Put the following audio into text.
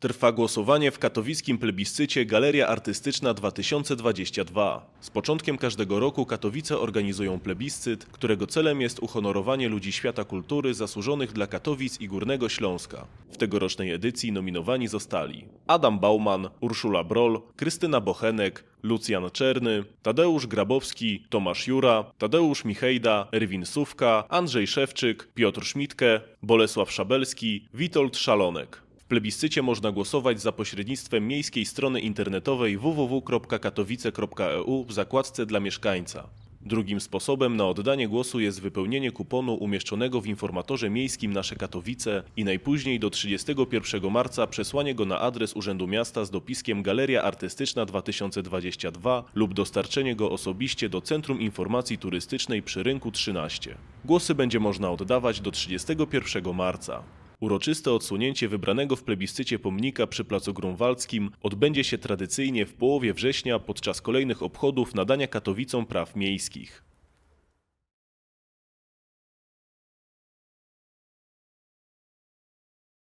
Trwa głosowanie w katowickim plebiscycie Galeria Artystyczna 2022. Z początkiem każdego roku Katowice organizują plebiscyt, którego celem jest uhonorowanie ludzi świata kultury zasłużonych dla Katowic i Górnego Śląska. W tegorocznej edycji nominowani zostali Adam Bauman, Urszula Brol, Krystyna Bochenek, Lucjan Czerny, Tadeusz Grabowski, Tomasz Jura, Tadeusz Michejda, Erwin Sówka, Andrzej Szewczyk, Piotr Szmitke, Bolesław Szabelski, Witold Szalonek. Plebiscycie można głosować za pośrednictwem miejskiej strony internetowej www.katowice.eu w zakładce dla mieszkańca. Drugim sposobem na oddanie głosu jest wypełnienie kuponu umieszczonego w informatorze miejskim Nasze Katowice i najpóźniej do 31 marca przesłanie go na adres Urzędu Miasta z dopiskiem Galeria Artystyczna 2022 lub dostarczenie go osobiście do Centrum Informacji Turystycznej przy Rynku 13. Głosy będzie można oddawać do 31 marca. Uroczyste odsunięcie wybranego w plebiscycie pomnika przy Placu Grunwaldzkim odbędzie się tradycyjnie w połowie września podczas kolejnych obchodów nadania Katowicom praw miejskich.